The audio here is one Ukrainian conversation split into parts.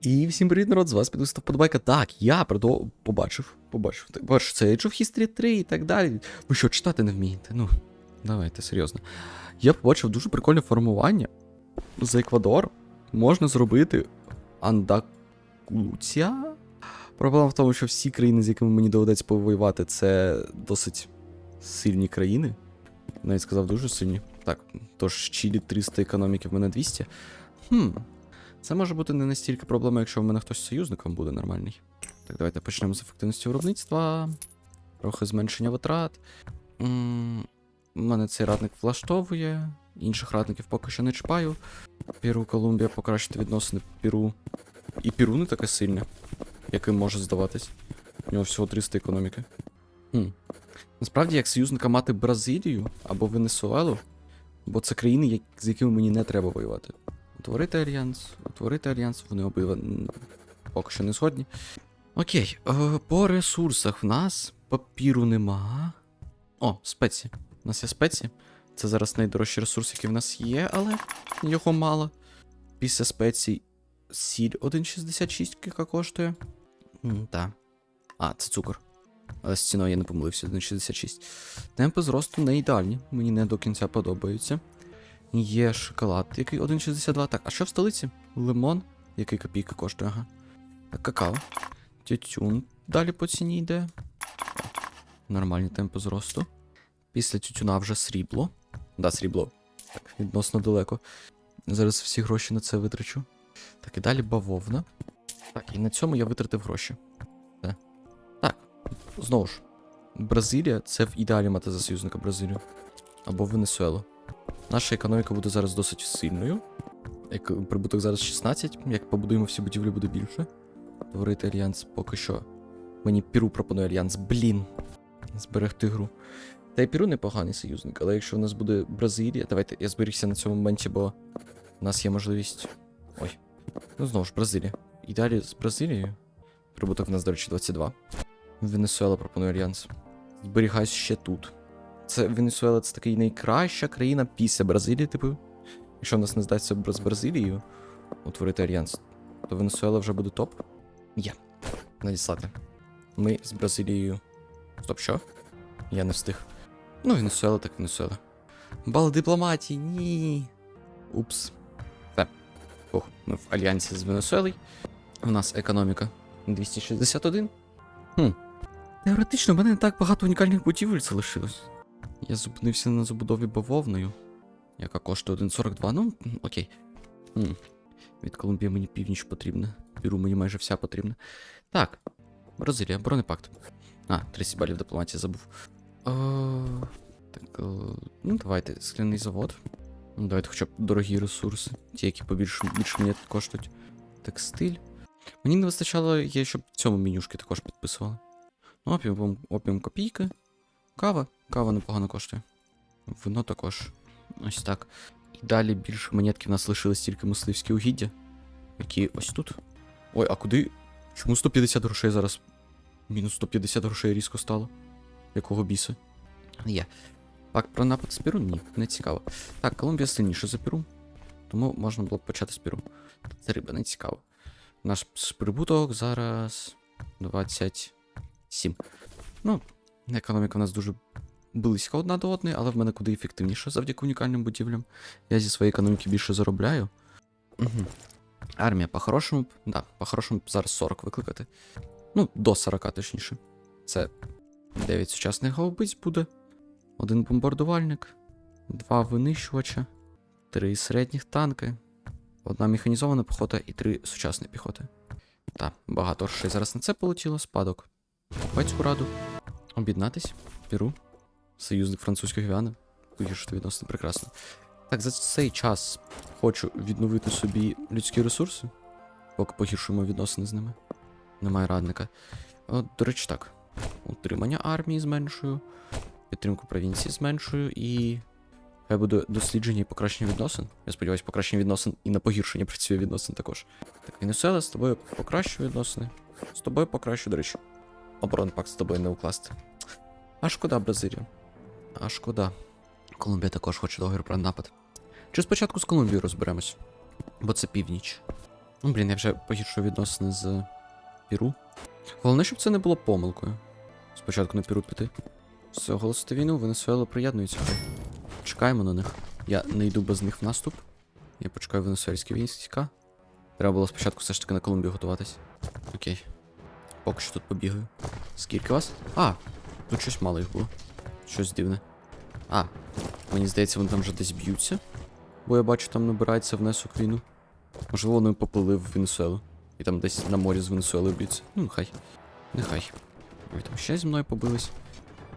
І всім привіт, народ, з вас підписав Подобайка. Так, я продо... побачив, побачив. Так, Бачиш, це Age of History 3 і так далі. Ви що, читати не вмієте? Ну, давайте, серйозно. Я побачив дуже прикольне формування. За Еквадор можна зробити Андакуція. Проблема в тому, що всі країни, з якими мені доведеться повоювати, це досить сильні країни. Навіть сказав, дуже сильні. Так, тож Чилі 300 економіки, в мене 200. Хм. Це може бути не настільки проблема, якщо в мене хтось союзником буде нормальний. Так, давайте почнемо з ефективності виробництва. Трохи зменшення витрат. У мене цей радник влаштовує. Інших радників поки що не чіпаю. Піру, Колумбія покращити відносини Піру. І Піру не таке сильне, яким може здаватись. У нього всього 300 економіки. Хм. Насправді, як союзника мати Бразилію або Венесуелу, бо це країни, з якими мені не треба воювати. Утворити альянс, утворити альянс, вони обидва поки що не згодні. Окей, е, по ресурсах в нас папіру нема. О, спеції. У нас є спеції. Це зараз найдорожчий ресурс, який в нас є, але його мало. Після спецій сіль 1,66 яка коштує. Так. А, це цукор. Але з ціною я не помилився, 1,66. Темпи зросту не ідеальні, мені не до кінця подобаються. Є шоколад, який 1,62. Так, а що в столиці? Лимон, який копійка коштує, ага. Так, какао. Тютюн далі по ціні йде. Нормальні темпи зросту. Після тютюна вже срібло. Да, срібло. Так, відносно далеко. Зараз всі гроші на це витрачу. Так, і далі бавовна. Так, і на цьому я витратив гроші. Все. Так, знову ж. Бразилія це в ідеалі мати за союзника Бразилію. Або Венесуелу. Наша економіка буде зараз досить сильною. Як прибуток зараз 16, як побудуємо всі будівлі, буде більше. Творити альянс поки що. Мені Піру пропонує альянс. Блін. Зберегти гру. Та й Піру непоганий союзник, але якщо в нас буде Бразилія, давайте я зберігся на цьому моменті, бо в нас є можливість. Ой. Ну знову ж, Бразилія. І далі з Бразилією. Прибуток в нас, до речі, 22. Венесуела пропонує альянс. Зберігаюсь ще тут. Це Венесуела це такий найкраща країна після Бразилії, типу. Якщо в нас не здасться з Бразилією утворити альянс, то Венесуела вже буде топ. Є. Надіслати. Ми з Бразилією. Стоп, що? Я не встиг. Ну, Венесуела, так Венесуела. Бал дипломатії, ні. Упс. Все. Ох, ми в альянсі з Венесуелою. У нас економіка 261. Хм. Теоретично, в мене не так багато унікальних будівель залишилось. Я зупинився на забудові бавовною, яка коштує 1,42. Ну, окей. М. Від Колумбії мені північ потрібна. Піру мені майже вся потрібна. Так. Бразилія, бронепакт. А, 30 балів дипломатії забув. О, так, е, ну давайте, скляний завод. Ну, Давайте хоча б дорогі ресурси, ті, які побільше більше мені коштують. Текстиль. Мені не вистачало, є, щоб цьому менюшки також підписували. Ну, опіум, опіум копійки. Кава. Кава непогано коштує. Вино також. Ось так. І далі більше монетки в нас лишились тільки мисливські угіддя. Які ось тут. Ой, а куди? Чому 150 грошей зараз? Мінус 150 грошей різко стало. Якого біса? Є. Так, про напад з Перу? Ні, не цікаво. Так, Колумбія сильніше за Перу. Тому можна було б почати з Перу. Це риба, не цікаво. Наш прибуток зараз 27. Ну, економіка у нас дуже близько одна до одної, але в мене куди ефективніше завдяки унікальним будівлям. Я зі своєї економіки більше заробляю. Угу. Армія, по-хорошому, да, по-хорошому зараз 40 викликати. Ну, до 40, точніше. Це 9 сучасних гаубиць буде, один бомбардувальник, два винищувача, три середніх танки, одна механізована піхота і три сучасні піхоти. Та, багато грошей зараз на це полетіло, спадок. Пецьку раду. Об'єднатись, Перу, союзник французької Гвіани. Погіршити відносно прекрасно. Так, за цей час хочу відновити собі людські ресурси, поки погіршуємо відносини з ними. Немає радника. От, до речі, так. Утримання армії зменшую, підтримку провінції зменшую і. Хай буде дослідження і покращення відносин. Я сподіваюся, покращення відносин і на погіршення працює відносин також. Так, Венесуела, з тобою покращую відносини. З тобою покращую, до речі. Оборонний пакт з тобою не укласти. А шкода, Бразилія. А шкода. Колумбія також хоче договір про напад. Чи спочатку з Колумбією розберемось? Бо це північ. Ну, блін, я вже погіршую відносини з Піру. Головне, щоб це не було помилкою. Спочатку на Піру піти. Все, оголосити війну, Венесуела приєднується. Чекаємо на них. Я не йду без них в наступ. Я почекаю венесуельські війська. Треба було спочатку все ж таки на Колумбію готуватись. Окей. Поки що тут побігаю. Скільки вас? А, тут щось мало їх було. Щось дивне. А, мені здається, вони там вже десь б'ються. Бо я бачу, там набирається внесок війну. Можливо, вони поплили в Венесуелу. І там десь на морі з Венесуели б'ються. Ну, нехай. Нехай. Ой, там ще зі мною побились.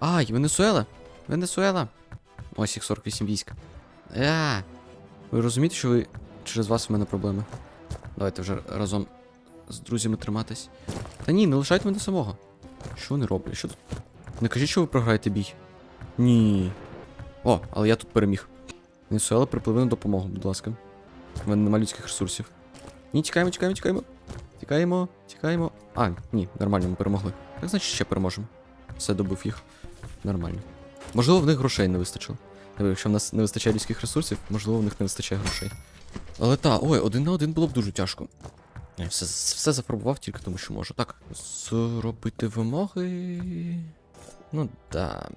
Ай, Венесуела! Венесуела! Ось їх 48 військ. А, ви розумієте, що ви через вас в мене проблеми? Давайте вже разом з друзями триматись. Та ні, не лишайте мене самого. Що вони роблять? Що тут? Не кажіть, що ви програєте бій. Ні. О, але я тут переміг. Венесуела припливи на допомогу, будь ласка. У мене нема людських ресурсів. Ні, тікаємо, тікаємо, тікаємо. Тікаємо, тікаємо. А, ні, нормально, ми перемогли. Так значить ще переможемо. Все добив їх. Нормально. Можливо, в них грошей не вистачило. Якщо в нас не вистачає людських ресурсів, можливо, в них не вистачає грошей. Але та, ой, один на один було б дуже тяжко. Я все, все зафарбував тільки тому, що можу. Так, зробити вимоги. Ну да.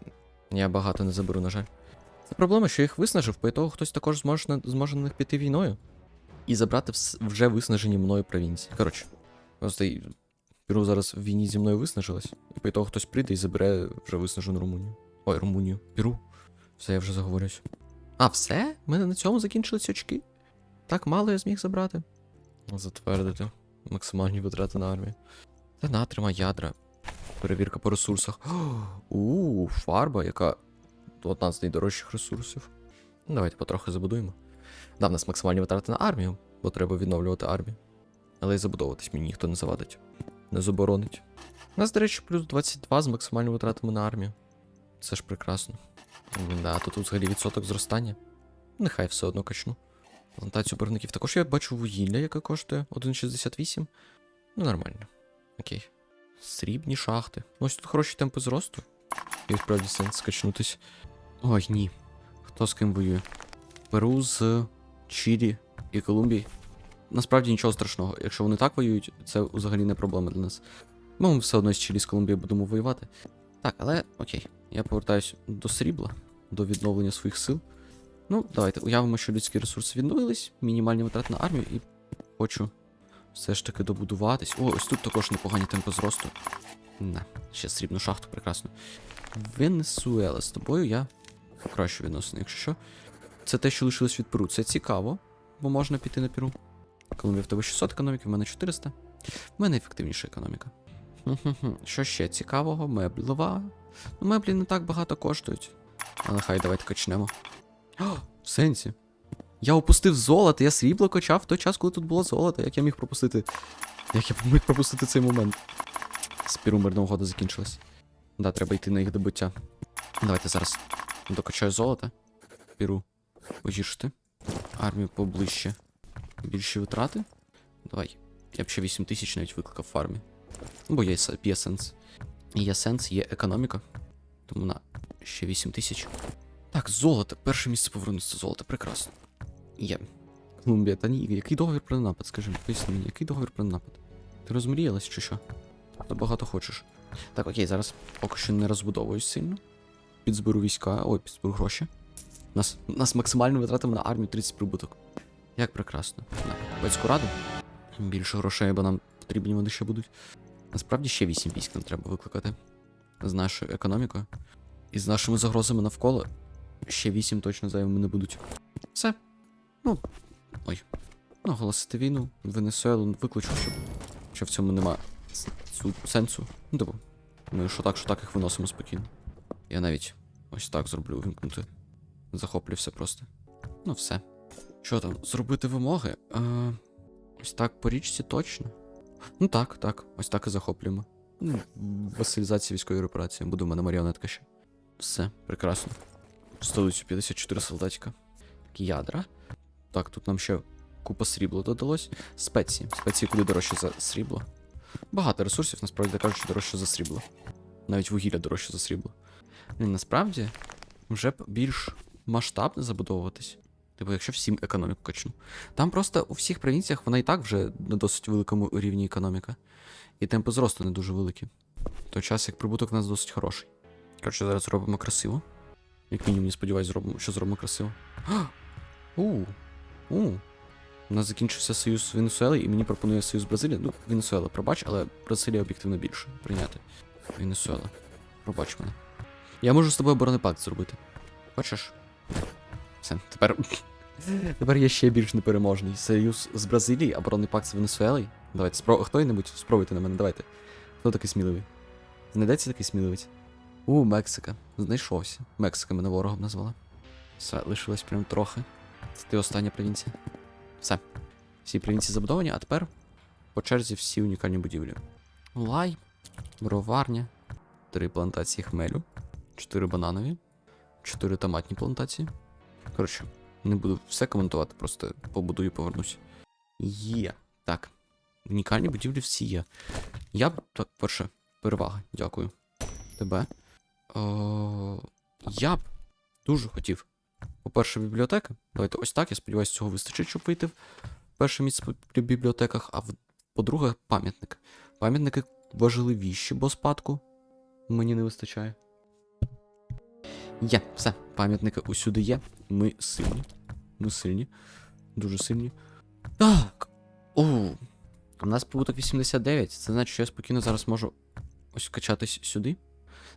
Я багато не заберу, на жаль. Це проблема, що їх виснажив, по того хтось також зможе зможе на них піти війною. І забрати вже виснажені мною провінції. Коротше, просто Перу зараз в війні зі мною виснажилась, і по того хтось прийде і забере вже виснажену Румунію. Ой, Румунію. Перу. Все, я вже заговорюсь. А, все? У мене на цьому закінчились очки? Так мало я зміг забрати. Затвердити. Максимальні витрати на армію. Та на, тримай ядра. Перевірка по ресурсах. У, фарба, яка одна з найдорожчих ресурсів. Ну, Давайте потрохи забудуємо. Да, в нас максимальні витрати на армію, бо треба відновлювати армію. Але й забудовуватись мені ніхто не завадить. Не заборонить. У нас, до речі, плюс 22 з максимальними витратами на армію. Це ж прекрасно. Да, тут взагалі відсоток зростання. Нехай все одно качну. Плантацію барвників. Також я бачу вугілля, яке коштує 1,68. Ну, нормально. Окей. Срібні шахти. Ось тут хороші темпи зросту. І справді сенс скачнутись. Ой, ні. Хто з ким воює? Перу з Чилі і Колумбії. Насправді нічого страшного. Якщо вони так воюють, це взагалі не проблема для нас. Ми все одно з Чилі з Колумбією будемо воювати. Так, але окей. Я повертаюсь до срібла, до відновлення своїх сил. Ну, давайте уявимо, що людські ресурси відновились, мінімальні витрати на армію, і хочу все ж таки добудуватись. О, ось тут також непогані темпи зросту. На, ще срібну шахту, прекрасно. Венесуела, з тобою я покращу відносини, якщо що. Це те, що лишилось від Перу. Це цікаво, бо можна піти на Перу. Колумбія в тебе 600 економіки, в мене 400. В мене ефективніша економіка. Що ще цікавого? Меблева. Ну, меблі не так багато коштують. Але хай давайте качнемо. О, в сенсі. Я опустив золото, я срібло качав в той час, коли тут було золото. Як я міг пропустити? Як я міг пропустити цей момент? Спіру мирна угода закінчилась. Да, треба йти на їх добуття. Давайте зараз докачаю золото. Піру. Погіршити. Армію поближче. Більші витрати. Давай. Я б ще 8 тисяч навіть викликав в армії. Бо є, є сенс. Є сенс, є економіка. Тому на ще 8 тисяч. Так, золото. Перше місце повернуться золото. Прекрасно. Є. Колумбія, та ні, який договір про напад? Скажи, поясни мені, який договір про напад? Ти розмріялась чи що? Забагато хочеш. Так, окей, зараз поки що не розбудовуюсь сильно. Підзберу війська, ой, підзберу гроші. Нас, нас максимально витратимо на армію 30 прибуток. Як прекрасно. На Батьку раду. Більше грошей, бо нам потрібні вони ще будуть. Насправді ще 8 військ нам треба викликати. З нашою економікою. І з нашими загрозами навколо. Ще 8 точно зайвими не будуть. Все. Ну. Ой. Ну, оголосити війну. Венесуелу викличу, щоб. Що в цьому нема сенсу. Ну, типу. Ми що так, що так їх виносимо спокійно. Я навіть ось так зроблю вимкнути. Захоплювся просто. Ну, все. Що там, зробити вимоги? Е, ось так по річці точно. Ну так, так, ось так і захоплюємо. Ну, військової репарації. Буде в мене маріонетка ще. Все, прекрасно. Столицю 54 солдатика. Так, ядра. Так, тут нам ще купа срібла додалось. Спеції. Спеції куди дорожче за срібло. Багато ресурсів, насправді кажучи, дорожче за срібло. Навіть вугілля дорожче за срібло. Ну, насправді, вже б більш масштабно забудовуватись. Типу, якщо всім економіку качну. Там просто у всіх провінціях вона і так вже на досить великому рівні економіка. І темпи зросту не дуже великі. В той час, як прибуток у нас досить хороший. Коротше, зараз зробимо красиво. Як мінімум, я сподіваюся, зробимо, що зробимо красиво. У. У. У нас закінчився союз з Венесуелою, і мені пропонує союз з Бразилією. Ну, Венесуела, пробач, але Бразилія об'єктивно більше. Прийняти. Венесуела. Пробач мене. Я можу з тобою оборонний пакт зробити. Хочеш? Все, тепер. Тепер я ще більш непереможний. Союз з Бразилією, оборонний пакт з Венесуелою. Давайте, спро... хто-небудь спробуйте на мене, давайте. Хто такий сміливий? Знайдеться такий сміливець? У, Мексика. Знайшовся. Мексика мене ворогом назвала. Все, лишилось прям трохи. Це ти остання провінція. Все. Всі провінції забудовані, а тепер по черзі всі унікальні будівлі. Лай, броварня, три плантації хмелю, чотири бананові, чотири томатні плантації. Коротше, не буду все коментувати, просто побудую і повернусь. Є. Так. Унікальні будівлі всі є. Я так, перше, перевага, дякую. Тебе. О, я б дуже хотів. По-перше, бібліотека. Давайте ось так. Я сподіваюся, цього вистачить, щоб вийти в перше місце по бібліотеках. А в- по-друге, пам'ятник. Пам'ятники важливіші, бо спадку мені не вистачає. Є, все, пам'ятники усюди є. Ми сильні. Ми сильні. Дуже сильні. Так. У. У нас прибуток 89. Це значить, що я спокійно зараз можу ось качатись сюди.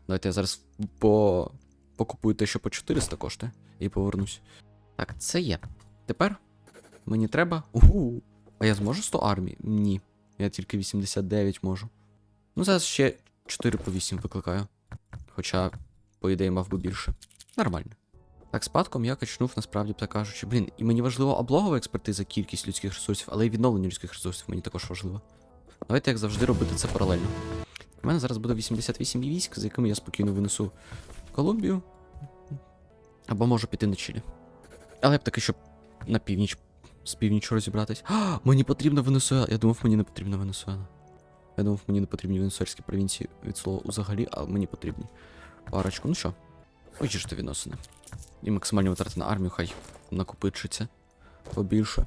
Давайте я зараз по... покупую те, що по 400 коштує, і повернусь. Так, це є. Тепер мені треба. Угу. А я зможу 100 армій? Ні. Я тільки 89 можу. Ну, зараз ще 4 по 8 викликаю. Хоча, по ідеї, мав би більше. Нормально. Так, спадком я качнув, насправді так кажучи. Блін, і мені важлива облогова експертиза, кількість людських ресурсів, але й відновлення людських ресурсів мені також важливо. Давайте, як завжди, робити це паралельно. У мене зараз буде 88 військ, з якими я спокійно винесу Колумбію. Або можу піти на Чилі. Але я б таки, щоб на північ з північю розібратись. А, мені потрібна Венесуела. Я думав, мені не потрібна Венесуела. Я думав, мені не потрібні венесуельські провінції від слова взагалі, а мені потрібні. Парочку. Ну що, хочеш ти відносини. І максимальні витрати на армію, хай накопичиться побільше.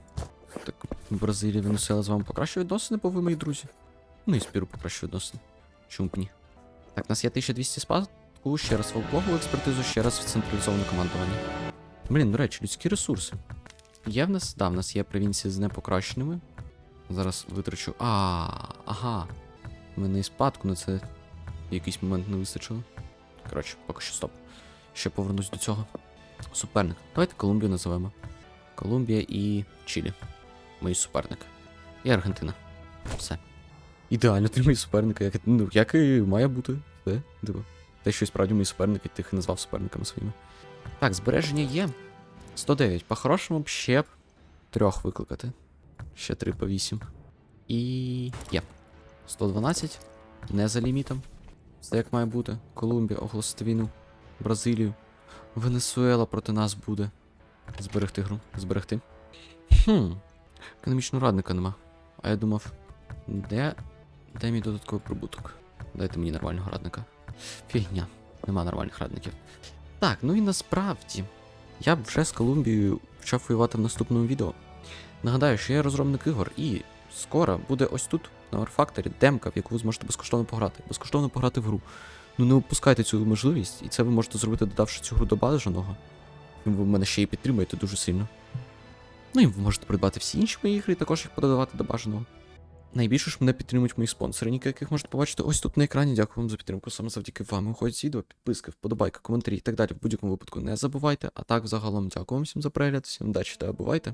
Так, Бразилія, Венесуела з вами покращує відносини, бо ви мої друзі. Ну і спіру покращує відносини. Чому б ні? Так, у нас є 1200 спадку, ще раз в облогову експертизу, ще раз в централізоване командування. Блін, до речі, людські ресурси. Є в нас, да, в нас є провінції з непокращеними. Зараз витрачу. А, ага. У мене і спадку на це в якийсь момент не вистачило. Коротше, поки що стоп. Ще повернусь до цього. Суперник. Давайте Колумбію називаємо. Колумбія і Чилі. Мої суперники. І Аргентина. Все. Ідеально, ти мої суперники, як, ну, як і має бути. Те, диво. Те, що і справді мої суперники, ти їх і назвав суперниками своїми. Так, збереження є. 109. По-хорошому б ще б трьох викликати. Ще 3 по 8. І. є. 112. Не за лімітом. Все як має бути. Колумбія оголосити війну. Бразилію. Венесуела проти нас буде. Зберегти гру. Зберегти. Хм. Економічного радника нема. А я думав. Де. Де мій додатковий прибуток? Дайте мені нормального радника. Фігня. Нема нормальних радників. Так, ну і насправді. Я б вже з Колумбією почав воювати в наступному відео. Нагадаю, що я розробник ігор, і скоро буде ось тут, на Warfactory, демка, в яку ви зможете безкоштовно пограти. Безкоштовно пограти в гру. Ну не опускайте цю можливість, і це ви можете зробити, додавши цю гру до бажаного. Ви мене ще і підтримуєте дуже сильно. Ну і ви можете придбати всі інші мої ігри також їх подавати до бажаного. Найбільше ж мене підтримують мої спонсори, ніки яких можете побачити ось тут на екрані. Дякую вам за підтримку. Саме завдяки вам виходять відео, підписки, вподобайки, коментарі і так далі. В будь-якому випадку не забувайте. А так, взагалом, дякую вам всім за перегляд, всім удачі та бувайте.